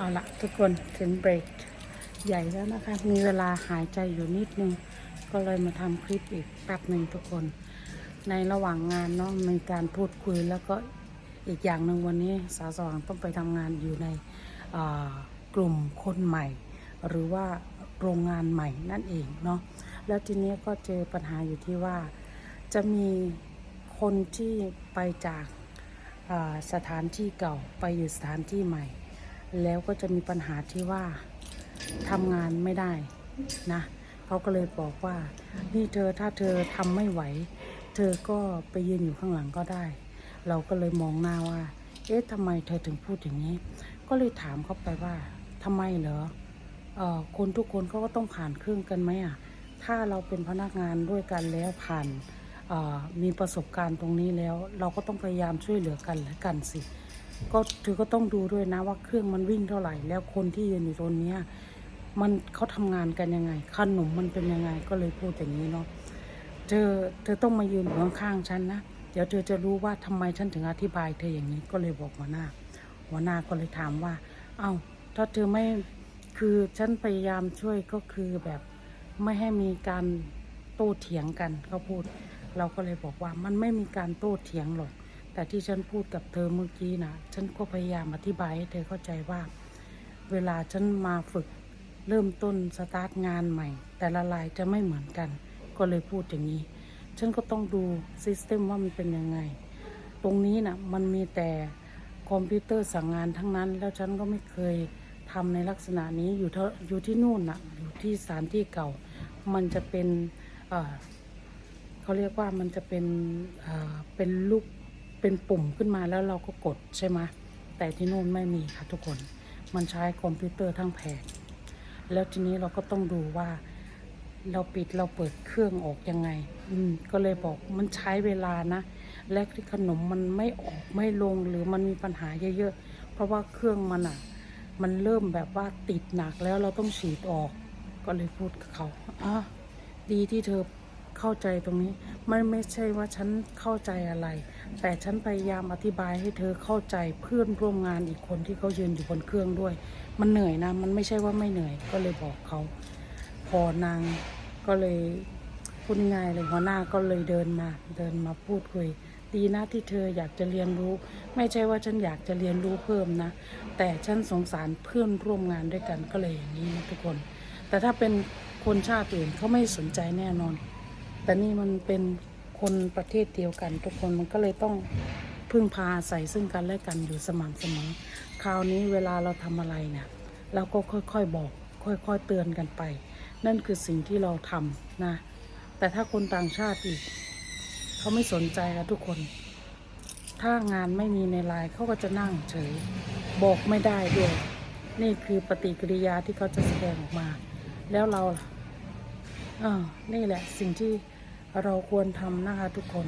เอาละทุกคนถึงเบรกใหญ่แล้วนะคะ มีเวลาหายใจอยู่นิดนึง ก็เลยมาทำคลิปอีกแป๊บหนึ่งทุกคน ในระหว่างงานเนาะมีการพูดคุยแล้วก็อีกอย่างหนึ่งวันนี้สาวสว่างต้องไปทำงานอยู่ในกลุ่มคนใหม่ หรือว่าโรงงานใหม่นั่นเองเนาะแล้วทีนี้ก็เจอปัญหาอยู่ที่ว่าจะมีคนที่ไปจากสถานที่เก่าไปอยู่สถานที่ใหม่ แล้วก็จะมีปัญหาที่ว่าทำงานไม่ได้นะเขาก็เลยบอกว่า นี่เธอถ้าเธอทำไม่ไหว เธอก็ไปยืนอยู่ข้างหลังก็ได้ เราก็เลยมองหน้าว่า เอ๊ะทำไมเธอถึงพูดอย่างนี้ ก็เลยถามเขาไปว่าทำไมเหรอเออคนทุกคนเขาก็ต้องผ่านเครื่องกันไหมอะ ถ้าเราเป็นพนักงานด้วยกันแล้วผ่านเอ่อมีประสบการณ์ตรงนี้แล้ว เราก็ต้องพยายามช่วยเหลือกันและกันสิ ก็เธอก็ต้องดูด้วยนะว่าเครื่องมันวิ่งเท่าไหร่ แล้วคนที่ยืนอยู่ตรงนี้มันเขาทำงานกันยังไงขนมมันเป็นยังไงก็เลยพูดอย่างนี้เนาะเธอเธอต้องมายืนอยู่ข้างๆฉันนะเดี๋ยวเธอจะรู้ว่าทำไมฉันถึงอธิบายเธออย่างนี้ก็เลยบอกหัวหน้าหัวหน้าก็เลยถามว่า เอา้าถ้าเธอไม่คือฉันพยายามช่วยก็คือแบบไม่ให้มีการโต้เถียงกันเขาพูด เราก็เลยบอกว่ามันไม่มีการโต้เถียงหรอก แต่ที่ฉันพูดกับเธอเมื่อกี้นะฉันก็พยายามอธิบายให้เธอเข้าใจว่า เวลาฉันมาฝึกเริ่มต้นสตาร์ทงานใหม่ แต่ละรายจะไม่เหมือนกัน ก็เลยพูดอย่างนี้ ฉันก็ต้องดูซิสเต็มว่ามันเป็นยังไง ตรงนี้นะมันมีแต่คอมพิวเตอร์สั่งงานทั้งนั้น แล้วฉันก็ไม่เคยทำในลักษณะนี้อยู่ทอยู่ที่นู่นนะอยู่ที่สถานที่เก่า มันจะเป็นเเขาเรียกว่ามันจะเป็นเเป็นลูก เป็นปุ่มขึ้นมาแล้วเราก็กดใช่ไหมแต่ที่โน่นไม่มีค่ะทุกคน มันใช้คอมพิวเตอร์ทั้งแผงแล้วทีนี้เราก็ต้องดูว่า เราปิดเราเปิดเครื่องออกยังไง อืม ก็เลยบอกมันใช้เวลานะ และที่ขนมมันไม่ออกไม่ลงหรือมันมีปัญหาเยอะๆ เพราะว่าเครื่องมันอะ มันเริ่มแบบว่าติดหนักแล้วเราต้องฉีดออก ก็เลยพูดกับเขาอะดีที่เธอ เข้าใจตรงนี้มันไม่ใช่ว่าฉันเข้าใจอะไร แต่ฉันพยายามอธิบายให้เธอเข้าใจเพื่อนร่วมงานอีกคนที่เขายืนอยู่บนเครื่องด้วย มันเหนื่อยนะ มันไม่ใช่ว่าไม่เหนื่อยก็เลยบอกเขาพอนางก็เลยพูดง่ายเลยหัวหน้าก็เลยเดินมา เดินมาพูดคุย ดีนะที่เธออยากจะเรียนรู้ ไม่ใช่ว่าฉันอยากจะเรียนรู้เพิ่มนะ แต่ฉันสงสารเพื่อนร่วมงานด้วยกันก็เลยอย่างนี้นะทุกคน แต่ถ้าเป็นคนชาติอื่นเขาไม่สนใจแน่นอน แต่นี่มันเป็นคนประเทศเดียวกัน ทุกคนมันก็เลยต้องพึ่งพาอาศัยซึ่งกันและกันอยู่สม่ำเสมอ คราวนี้เวลาเราทำอะไรเนี่ยเราก็ค่อยๆบอก ค่อยๆเตือนกันไป นั่นคือสิ่งที่เราทำนะ แต่ถ้าคนต่างชาติอีก เขาไม่สนใจอะทุกคน ถ้างานไม่มีในไลน์เขาก็จะนั่งเฉย บอกไม่ได้ด้วย นี่คือปฏิกิริยาที่เขาจะแสดงออกมา แล้วเราอ่านี่แหละสิ่งที่ เราควรทำนะคะทุกคน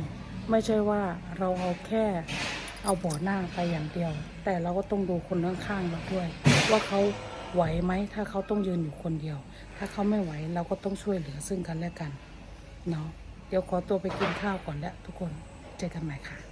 ไม่ใช่ว่าเราเอาแค่เอาบ่อหน้าไปอย่างเดียว แต่เราก็ต้องดูคนข้างๆเราด้วย ว่าเขาไหวไหมถ้าเขาต้องยืนอยู่คนเดียว ถ้าเขาไม่ไหวเราก็ต้องช่วยเหลือซึ่งกันและกันเนาะเดี๋ยวขอตัวไปกินข้าวก่อนแล้วทุกคนเจอกันใหม่ค่ะ